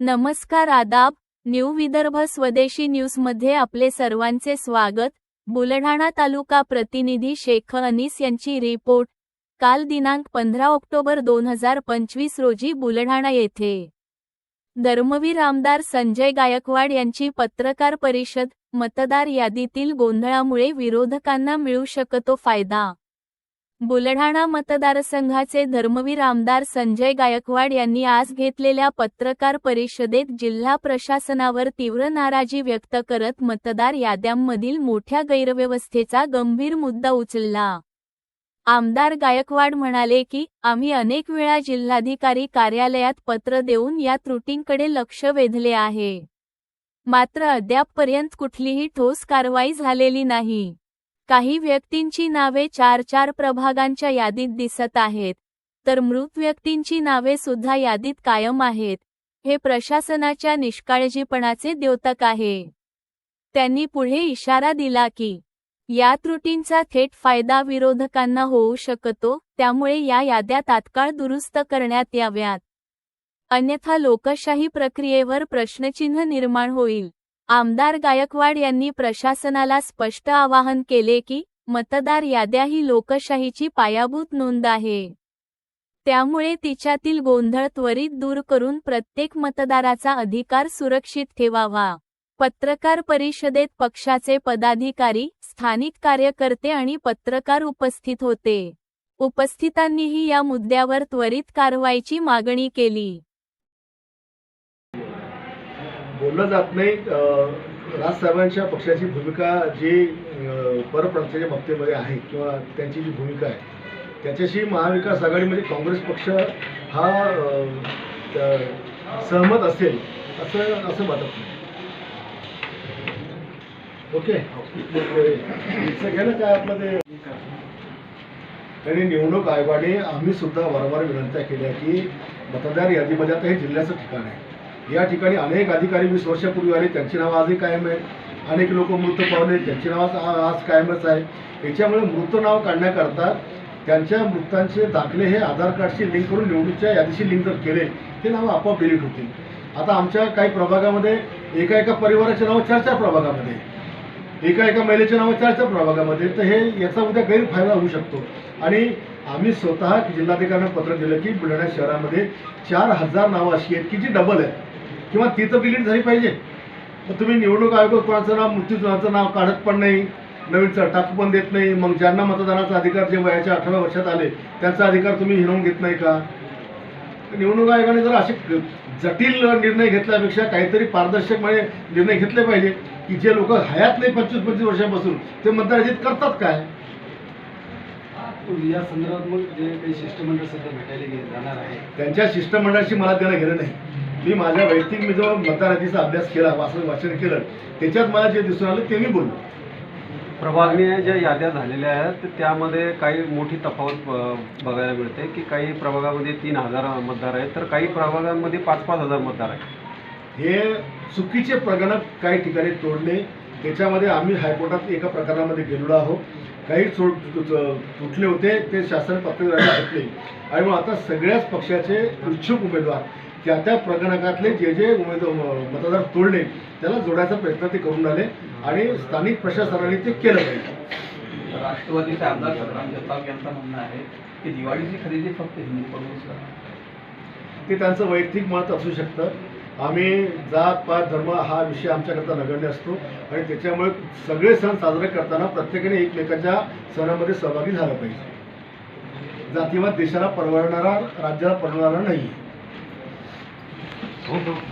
नमस्कार आदाब न्यू विदर्भ स्वदेशी न्यूजमध्ये आपले सर्वांचे स्वागत. बुलढाणा तालुका प्रतिनिधी शेख अनीस यांची रिपोर्ट. काल दिनांक पंधरा ऑक्टोबर दोन हजार पंचवीस रोजी बुलढाणा येथे. धर्मवीर आमदार संजय गायकवाड यांची पत्रकार परिषद मतदार यादीतील गोंधळामुळे विरोधकांना मिळू शकतो फायदा. बुलढाणा मतदारसंघाचे धर्मवीर आमदार संजय गायकवाड यांनी आज घेतलेल्या पत्रकार परिषदेत जिल्हा प्रशासनावर तीव्र नाराजी व्यक्त करत मतदार याद्यांमधील मोठ्या गैरव्यवस्थेचा गंभीर मुद्दा उचलला. आमदार गायकवाड म्हणाले की आम्ही अनेक वेळा जिल्हाधिकारी कार्यालयात पत्र देऊन या त्रुटींकडे लक्ष वेधले आहे. मात्र अद्यापपर्यंत कुठलीही ठोस कारवाई झालेली नाही. काही व्यक्तींची नावे चार चार प्रभागांच्या यादीत दिसत आहेत. तर मृत व्यक्तींची नावे सुद्धा यादीत कायम आहेत. हे प्रशासनाच्या निष्काळजीपणाचे द्योतक आहे. त्यांनी पुढे इशारा दिला की या त्रुटींचा थेट फायदा विरोधकांना होऊ शकतो त्यामुळे या याद्या तात्काळ दुरुस्त करण्यात याव्यात. अन्यथा लोकशाही प्रक्रियेवर प्रश्नचिन्ह निर्माण होईल. आमदार गायकवाड यांनी प्रशासनाला स्पष्ट आवाहन केले की मतदार याद्या ही लोकशाहीची पायाभूत नोंद आहे. त्यामुळे तिच्यातील गोंधळ त्वरित दूर करून प्रत्येक मतदाराचा अधिकार सुरक्षित ठेवावा. पत्रकार परिषदेत पक्षाचे पदाधिकारी स्थानिक कार्यकर्ते आणि पत्रकार उपस्थित होते. उपस्थितांनीही या मुद्द्यावर त्वरित कारवाईची मागणी केली. बोललं जात नाही राजसाहेबांच्या पक्षाची भूमिका जी परप्रांताच्या बाबतीमध्ये आहे किंवा त्यांची जी भूमिका आहे त्याच्याशी महाविकास आघाडीमध्ये म्हणजे काँग्रेस पक्ष हा सहमत असेल असं असं वाटत नाही. ओके. सगळ्यांना काय आपलं ते? आणि निवडणूक आयोगाने आम्ही सुद्धा वारंवार विनंत्या केल्या की मतदार यादीमध्ये आता हे जिल्ह्याचं ठिकाण आहे. या ठिकाणी अनेक अधिकारी वीस वर्षापूर्वी आले त्यांची नावं आजही कायम आहेत. अनेक लोक मृत पावले त्यांची नावं आज आज कायमच आहे. याच्यामुळे मृत नाव काढण्याकरता त्यांच्या मृतांचे दाखले हे आधार कार्डशी लिंक करून निवडणुकीच्या यादीशी लिंक जर केले ते नावं आपोआप डिलीट होतील. आता आमच्या काही प्रभागामध्ये एका एका परिवाराचे नावं चार चार प्रभागामध्ये. आहे. एका एका महिलेच्या नावं चार चार प्रभागामध्ये. तर हे याचा उद्या गैरफायदा होऊ शकतो. आणि आम्ही स्वतः जिल्हाधिकाऱ्यांना पत्र दिलं की बुलढाणा शहरामध्ये चार हजार नावं अशी आहेत की जी डबल आहेत. किंवा ती तर डिलीट झाली पाहिजे. मग तुम्ही निवडणूक आयोग कोणाचं नाव मृत्यूजनाचं नाव काढत पण नाही. नवीन च- टाकू पण देत नाही. मग ज्यांना मतदानाचा अधिकार जे वयाच्या अठराव्या वर्षात आले त्यांचा अधिकार तुम्ही हिरवून घेत नाही का? निवडणूक आयोगाने जर असे जटिल निर्णय घेतल्यापेक्षा काहीतरी पारदर्शकपणे निर्णय घेतले पाहिजे की जे लोक हयात नाही पंचवीस पंचवीस वर्षापासून ते मतदार यादीत करतात काय? या संदर्भात मग जे काही शिष्टमंडळ सध्या भेटायला जाणार आहे. त्यांच्या शिष्टमंडळाशी मला देणं घेणं नाही. मी माझ्या वैयक्तिक मी जो मतदार यादीचा अभ्यास केला वाचन वाचन केलं त्याच्यात मला जे दिसून आलं ते मी बोललो. प्रभागणी ज्या याद्या झालेल्या आहेत त्यामध्ये काही मोठी तफावत बघायला मिळते की काही प्रभागामध्ये तीन हजार मतदार आहेत तर काही प्रभागांमध्ये पाच पाच हजार मतदार आहेत. हे चुकीचे प्रकरण काही ठिकाणी तोडले. त्याच्यामध्ये आम्ही हायकोर्टात एका प्रकरणामध्ये गेलेलो आहोत. काही सोड तुटले होते ते शासन पत्रव्याने आणि मग आता सगळ्याच पक्षाचे इच्छुक उमेदवार त्या त्या प्रकरणातले जे जे उमेदवार मतदार तोडले त्याला जोडायचा प्रयत्न ते करून आले आणि स्थानिक प्रशासनाने ते केलं पाहिजे. राष्ट्रवादीचे आमदार संग्राम जगताप यांचं म्हणणं आहे की दिवाळीची खरेदी फक्त करा. ते त्यांचं वैयक्तिक मत असू शकतं. आम्ही जात पात धर्म हा विषय आमच्याकरता नगण्य असतो आणि त्याच्यामुळे सगळे सण साजरे करताना प्रत्येकाने एकमेकांच्या सणामध्ये सहभागी झालं पाहिजे. जातीवाद देशाला परवडणारा राज्याला परवडणारा नाही. todo